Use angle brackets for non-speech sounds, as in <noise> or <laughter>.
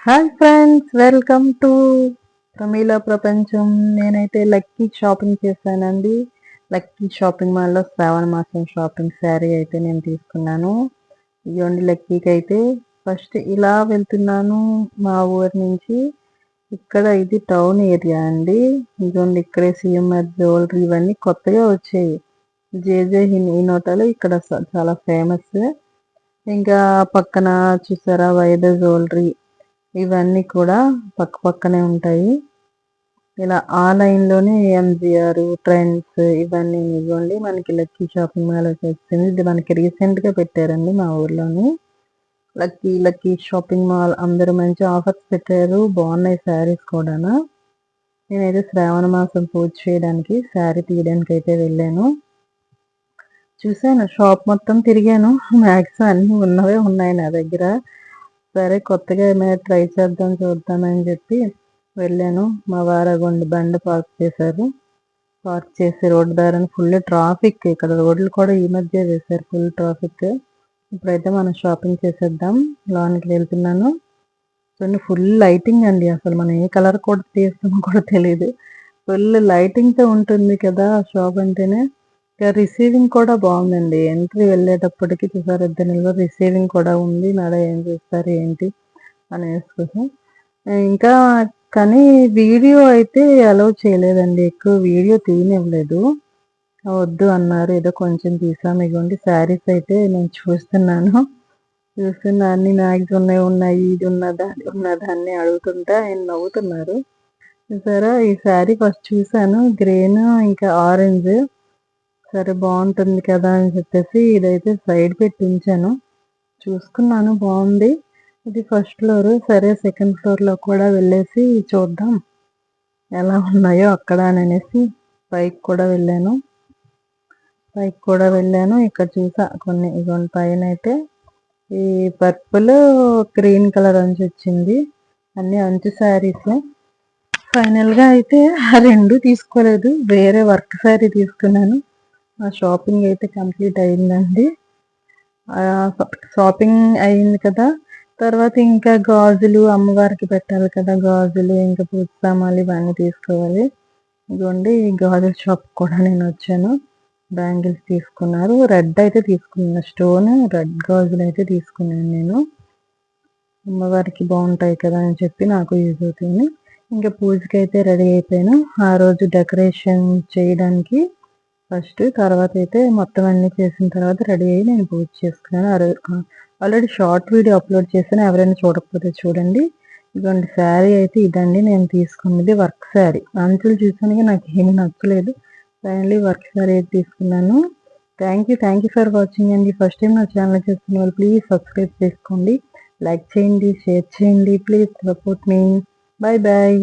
Hi friends welcome to Pramila ప్రపంచం నేనైతే lucky shopping చేశానండి. లక్కీ షాపింగ్ మాల్లో శ్రావణ మాసం షాపింగ్ శారీ అయితే నేను తీసుకున్నాను. ఇవ్వండి లక్కీకి అయితే. ఫస్ట్ ఇలా వెళ్తున్నాను మా ఊరి నుంచి. ఇక్కడ ఇది టౌన్ ఏరియా అండి. ఇదిగోండి ఇక్కడే సిఎంఆర్ జ్యువెలరీ ఇవన్నీ కొత్తగా వచ్చాయి. జేజే హిన్ ఈ నోటాలు ఇక్కడ చాలా ఫేమస్ ఇంకా పక్కన చూసారా వైద జ్యువెలరీ ఇవన్నీ కూడా పక్క పక్కనే ఉంటాయి. ఇలా ఆ లైన్లోనే ఎంజీఆర్ ట్రెండ్స్ ఇవన్నీ ఇవ్వండి. మనకి లక్కీ షాపింగ్ మాల్ వచ్చింది. ఇది మనకి రీసెంట్గా పెట్టారండి మా ఊర్లోని. లక్కీ లక్కీ షాపింగ్ మాల్ అందరూ మంచి ఆఫర్స్ పెట్టారు. బాగున్నాయి శారీస్ కూడా నేనైతే శ్రావణ మాసం పూజ చేయడానికి శారీ తీయడానికి అయితే వెళ్ళాను. చూసాను షాప్ మొత్తం తిరిగాను. <laughs> మ్యాక్సిమం అన్నీ ఉన్నవే ఉన్నాయి నా దగ్గర. సరే కొత్తగా ఏమైనా ట్రై చేద్దాం చూద్దామని చెప్పి వెళ్ళాను. మా వారగొండ బండి పార్క్ చేశారు. పార్క్ చేసి రోడ్డు దారిని ఫుల్ ట్రాఫిక్ ఇక్కడ రోడ్లు కూడా ఈ మధ్య వేశారు ఫుల్ ట్రాఫిక్. ఇప్పుడైతే మనం షాపింగ్ చేసేద్దాం. లోనికి వెళ్తున్నాను. చూడండి ఫుల్ లైటింగ్ అండి అసలు. మనం ఏ కలర్ కూడా తీస్తామో కూడా తెలియదు. ఫుల్ లైటింగ్తో ఉంటుంది కదా షాప్ అంటేనే. ఇంకా రిసీవింగ్ కూడా బాగుందండి. ఎంట్రీ వెళ్ళేటప్పటికి చూసారు ఇద్దరు రిసీవింగ్ కూడా ఉంది. మేడ ఏం చేస్తారు ఏంటి అనేసి ఇంకా కానీ వీడియో అయితే అలౌ చేయలేదండి. ఎక్కువ వీడియో తీయనివ్వలేదు. వద్దు అన్నారు. ఏదో కొంచెం తీసాము ఇవ్వండి శారీస్ అయితే నేను చూస్తున్నాను. చూస్తున్నా అన్ని మ్యాగ్స్ ఉన్నాయి ఉన్నాయి ఇది ఉన్నదా అది ఉన్నదా అన్ని అడుగుతుంటే. ఆయన నవ్వుతున్నారు. సరే ఈ శారీ ఫస్ట్ చూసాను. గ్రీన్ ఇంకా ఆరెంజ్ సరే బాగుంటుంది కదా అని చెప్పేసి ఇదైతే సైడ్ పెట్టి ఉంచాను. చూసుకున్నాను బాగుంది. ఇది ఫస్ట్ ఫ్లోర్ సరే సెకండ్ ఫ్లోర్లో కూడా వెళ్ళేసి చూద్దాం ఎలా ఉన్నాయో అక్కడ అనేసి పైకి కూడా వెళ్ళాను. పైకి కూడా వెళ్ళాను. ఇక్కడ చూసా కొన్ని ఇటువంటి పైన అయితే ఈ పర్పుల్ గ్రీన్ కలర్ అంచు వచ్చింది. అన్ని అంచు శారీస్ ఫైనల్గా అయితే ఆ రెండు తీసుకోలేదు. వేరే వర్క్ శారీ తీసుకున్నాను. ఆ షాపింగ్ అయితే కంప్లీట్ అయిందండి. షాపింగ్ అయింది కదా. తర్వాత ఇంకా గాజులు అమ్మవారికి పెట్టాలి కదా. గాజులు ఇంకా పూజ సామాన్లు ఇవన్నీ తీసుకోవాలి. ఇదిగోండి ఈ గాజుల షాప్ కూడా నేను వచ్చాను. బ్యాంగిల్స్ తీసుకున్నారు. రెడ్ అయితే తీసుకున్నాను స్టోన్ రెడ్ గాజులు అయితే తీసుకున్నాను నేను. అమ్మవారికి బాగుంటాయి కదా అని చెప్పి నాకు యూజ్ అవుతుంది. ఇంకా పూజకి అయితే రెడీ అయిపోయాను. ఆ రోజు డెకరేషన్ చేయడానికి ఫస్ట్ తర్వాత అయితే మొత్తం అన్ని చేసిన తర్వాత రెడీ అయ్యి నేను పూజ చేసుకున్నాను. ఆల్రెడీ షార్ట్ వీడియో అప్లోడ్ చేశాను. ఎవరైనా చూడకపోతే చూడండి. ఇటువంటి శారీ అయితే ఇదండి. నేను తీసుకున్నది వర్క్ శారీ. అంచులు చూసానికి నాకు ఏమీ నచ్చలేదు. ఫైనలీ వర్క్ శారీ అయితే తీసుకున్నాను. Thank you thank you for watching అండి. ఫస్ట్ టైం నా ఛానల్ చూస్తున్న వాళ్ళు ప్లీజ్ సబ్స్క్రైబ్ చేసుకోండి. లైక్ చేయండి షేర్ చేయండి. ప్లీజ్ సపోర్ట్ మీ బాయ్ బాయ్